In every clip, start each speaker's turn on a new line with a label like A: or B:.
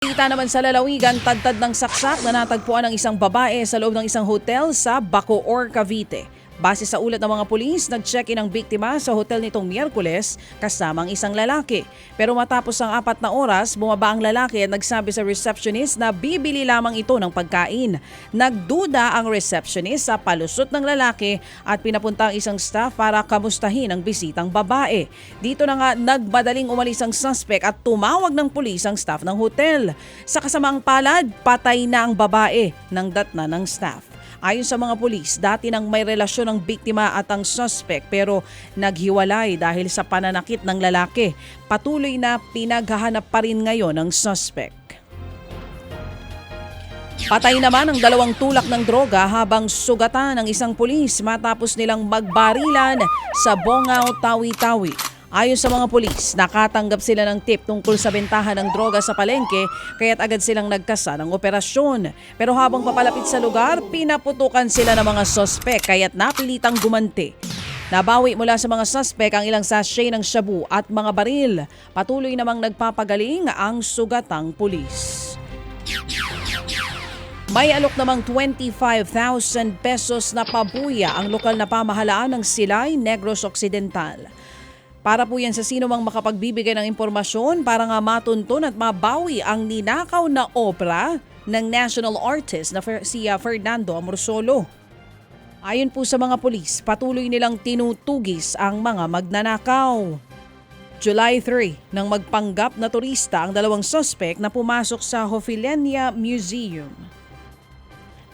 A: Kita naman sa lalawigan, tadtad ng saksak na natagpuan ng isang babae sa loob ng isang hotel sa Bacoor, Cavite. Base sa ulat ng mga pulis, nag-check-in ang biktima sa hotel nitong Miyerkules kasamang isang lalaki. Pero matapos ang apat na oras, bumaba ang lalaki at nagsabi sa receptionist na bibili lamang ito ng pagkain. Nagduda ang receptionist sa palusot ng lalaki at pinapunta ang isang staff para kamustahin ang bisitang babae. Dito na nga nagmadaling umalis ang suspect at tumawag ng pulis ang staff ng hotel. Sa kasamaang palad, patay na ang babae ng datna ng staff. Ayon sa mga pulis, dati nang may relasyon ang biktima at ang suspect pero naghiwalay dahil sa pananakit ng lalaki. Patuloy na pinaghahanap pa rin ngayon ang suspect. Patay naman ang dalawang tulak ng droga habang sugatan ng isang pulis matapos nilang magbarilan sa Bongaw, Tawi-Tawi. Ayon sa mga pulis, nakatanggap sila ng tip tungkol sa bentahan ng droga sa palengke kaya't agad silang nagkasa ng operasyon. Pero habang papalapit sa lugar, pinaputukan sila ng mga sospek kaya't napilitang gumanti. Nabawi mula sa mga suspek ang ilang sachet ng shabu at mga baril. Patuloy namang nagpapagaling ang sugatang pulis. May alok namang 25,000 pesos na pabuya ang lokal na pamahalaan ng Silay, Negros Occidental. Para po yan sa sino mang makapagbibigay ng impormasyon para nga matuntun at mabawi ang ninakaw na obra ng national artist na si uh, Fernando Amorsolo. Ayon po sa mga pulis, patuloy nilang tinutugis ang mga magnanakaw. July 3, nang magpanggap na turista ang dalawang suspect na pumasok sa Hofilenia Museum.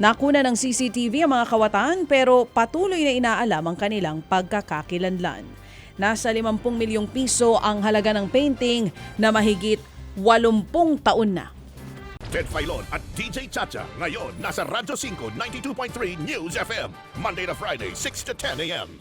A: Nakuna ng CCTV ang mga kawatan pero patuloy na inaalam ang kanilang pagkakakilanlan. Nasa 50 milyong piso ang halaga ng painting na mahigit 80 taon na.
B: Ted Filon at DJ Chacha. Ngayon, nasa Radyo 5, 92.3 News FM. Monday to Friday, 6 to 10 a.m.